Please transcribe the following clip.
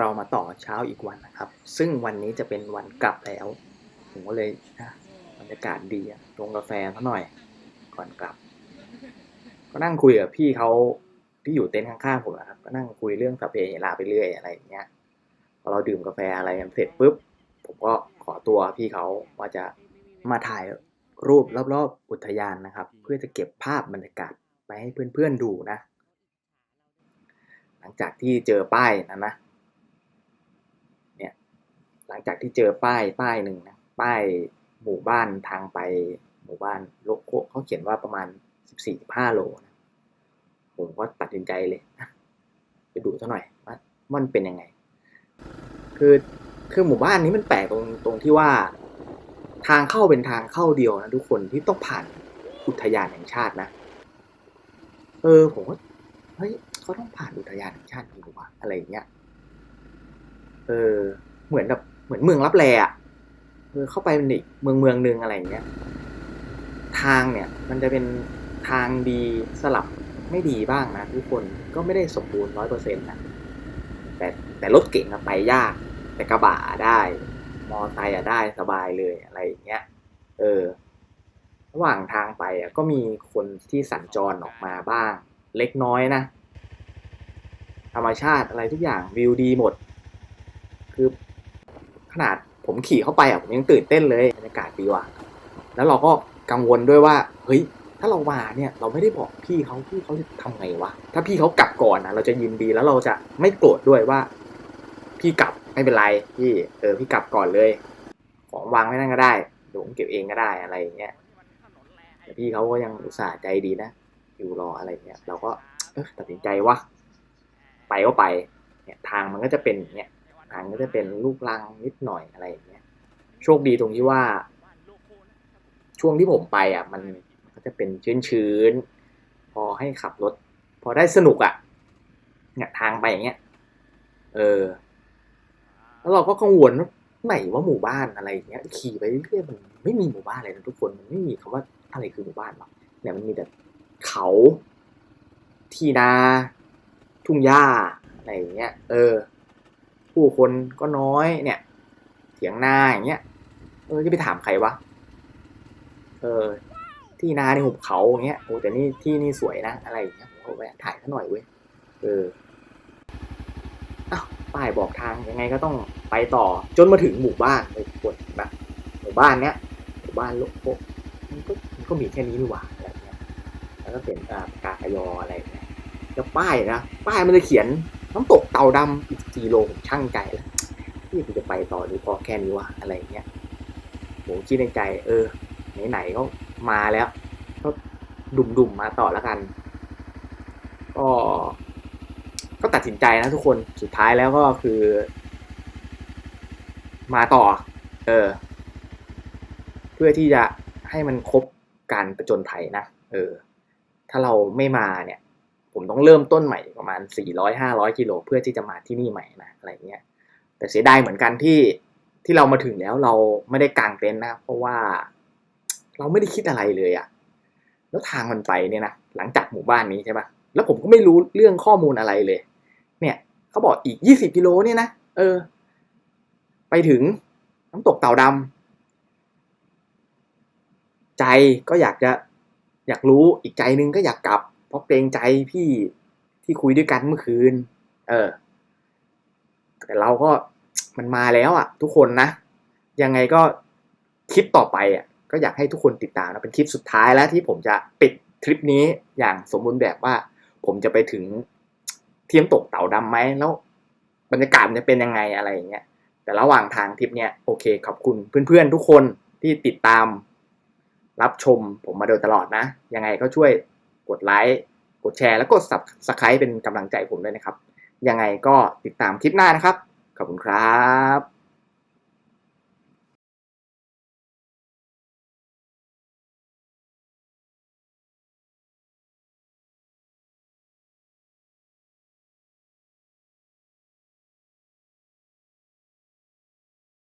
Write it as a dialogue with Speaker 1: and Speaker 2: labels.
Speaker 1: เรามาต่อเช้าอีกวันนะครับ ซึ่งวันนี้จะเป็นวันกลับแล้ว ผมก็เลยนะบรรยากาศดีอะลงกาแฟเขาหน่อย ก่อนกลับ ก็นั่งคุยกับพี่เขาที่อยู่เต็นท์ข้างๆผมนะครับ ก็นั่งคุยเรื่องสพเปลาไปเรื่อยอะไรอย่างเงี้ย พอเราดื่มกาแฟอะไรกันเสร็จปุ๊บ ผมก็ขอตัวพี่เขาว่าจะมาถ่ายรูปรอบๆอุทยานนะครับ เพื่อจะเก็บภาพบรรยากาศไปให้เพื่อนๆดูนะ หลังจากที่เจอป้ายนั้นนะ หลังจากที่เจอป้ายป้ายหนึ่งนะป้ายหมู่บ้านทางไปหมู่บ้านโลโก้เขาเขียนว่าประมาณสิบสี่ห้าโลนะผมก็ตัดสินใจเลยนะไปดูซะหน่อยว่ามันเป็นยังไง คือคือหมู่บ้านนี้มันแปลกตรงตรงที่ว่า ทางเข้าเป็นทางเข้าเดียวนะทุกคนที่ต้องผ่านอุทยานแห่งชาตินะ เออผมว่าเฮ้ยเขาต้องผ่านอุทยานแห่งชาติจริงวะอะไรอย่างเงี้ยเออเหมือนแบบ เหมือนเมืองรับแลอะเออเข้าไปเป็นอีกเมืองเมืองหนึ่งอะไรอย่างเงี้ย ทางเนี่ย มันจะเป็นทางดีสลับไม่ดีบ้างนะทุกคนก็ไม่ได้สมบูรณ์ร้อยเปอร์เซ็นต์นะแต่แต่รถเก่งอะไปยาก แต่กระบะได้ มอไซค์อะได้สบายเลยอะไรอย่างเงี้ย เออ ระหว่างทางไปอะก็มีคนที่สัญจรออกมาบ้าง เล็กน้อยนะธรรมชาติอะไรทุกอย่างวิวดีหมด คือ นาดผมขี่เข้าไปอะผมยังตื่นเต้นเลยบรรยากาศดีว่ะแล้วเราก็กังวลด้วยว่าเฮ้ยถ้าเรามาเนี่ยเราไม่ได้บอกพี่เขาพี่เขาจะทำไงวะถ้าพี่เขากลับก่อนนะเราจะยินดีแล้วเราจะไม่โกรธด้วยว่า พี่กลับไม่เป็นไรพี่เออพี่กลับก่อนเลย ของวางไว้นั่นก็ได้เดี๋ยวผมเก็บเองก็ได้อะไรอย่างเงี้ยแต่พี่เขาก็ยังอุตส่าห์ใจดีนะอยู่รออะไรเงี้ยเราก็เออตัดสินใจว่าไปก็ไปเนี่ยทางมันก็จะเป็นอย่างเนี่ย ทางก็จะเป็นลูกลังนิดหน่อยอะไรอย่างเงี้ยโชคดีตรงที่ว่า ช่วงที่ผมไปอะ มันก็จะเป็นชื้นๆพอให้ขับรถ พอได้สนุกอะเนี่ยทางไปอย่างเงี้ยเออ แล้วเราก็กังวลไหนว่าหมู่บ้านอะไรอย่างเงี้ย ขี่ไปเรื่อยมันไม่มีหมู่บ้านเลยนะทุกคนมันไม่มีคำว่าอะไรคือหมู่บ้านหรอกเนี่ยมันมีแต่เขาที่นา ทุ่งหญ้าอะไรอย่างเงี้ย เออ ผู้คนก็น้อยเนี่ย เถียงนาอย่างเงี้ยเออจะไปถามใครวะเออ ที่นาในหุบเขาอย่างเงี้ยโอ้แต่นี่ที่นี่สวยนะอะไรอย่างเงี้ยผมก็แวะถ่ายซะหน่อยเว้ยเอออ้าวป้ายบอกทางยังไงก็ต้องไปต่อจนมาถึงหมู่บ้านเลยปวดแบบหมู่บ้านเนี้ยหมู่บ้านโลกมันก็มันก็มีแค่นี้นี่หว่าอะไรเงี้ยแล้วก็เป็นอ่ากากยออะไรเงี้ยแล้วป้ายนะป้ายมันจะเขียน น้ำตกเต่าดำอีกสี่โลผมช่างใจแล้วที่กูจะไปต่อหรือพอแค่นี้วะอะไรเงี้ยผมคิดในใจ เออ ไหนๆก็มาแล้ว ก็ดุมๆมาต่อแล้วกัน ก็ก็ตัดสินใจนะทุกคนสุดท้ายแล้วก็คือ มาต่อ เออ เพื่อที่จะให้มันครบการประจนภัยนะเออ ถ้าเราไม่มาเนี่ย ผมต้องเริ่มต้นใหม่ประมาณ 400 500กิโลเพื่อที่จะมาที่นี่ใหม่นะอะไรเงี้ยแต่เสียดายเหมือนกันที่ที่เรามาถึงแล้วเราไม่ได้กางเต็นท์นะ เพราะว่าเราไม่ได้คิดอะไรเลยอะแล้วทางมันไปเนี่ยนะหลังจากหมู่บ้านนี้ใช่ปะแล้วผมก็ไม่รู้เรื่องข้อมูลอะไรเลย เนี่ยเขาบอกอีก 20กิโลเนี่ยนะเออ ไปถึงน้ำตกเต่าดำใจก็อยากจะอยากรู้อีกใจนึงก็อยากกลับ เพราะเกรงใจพี่ที่คุยด้วยกันเมื่อคืน เออ แต่เราก็มันมาแล้วอะ ทุกคนนะ ยังไงก็คลิปต่อไปอะ ก็อยากให้ทุกคนติดตามนะเป็นคลิปสุดท้ายแล้วที่ผมจะปิดทริปนี้อย่างสมบูรณ์แบบว่า ผมจะไปถึงเทียมตกเต่าดำไหมแล้วบรรยากาศมันจะเป็นยังไงอะไรอย่างเงี้ยแต่ระหว่างทางทริปเนี้ยโอเคขอบคุณเพื่อนๆทุกคนที่ติดตามรับชมผมมาโดยตลอดนะ ยังไงก็ช่วย กดไลค์กดแชร์ แล้วกด s u b สไครต์เป็นกำลังใจผมด้วยนะครับ ยังไงก็ติดตามคลิปหน้านะครับ ขอบคุณครับ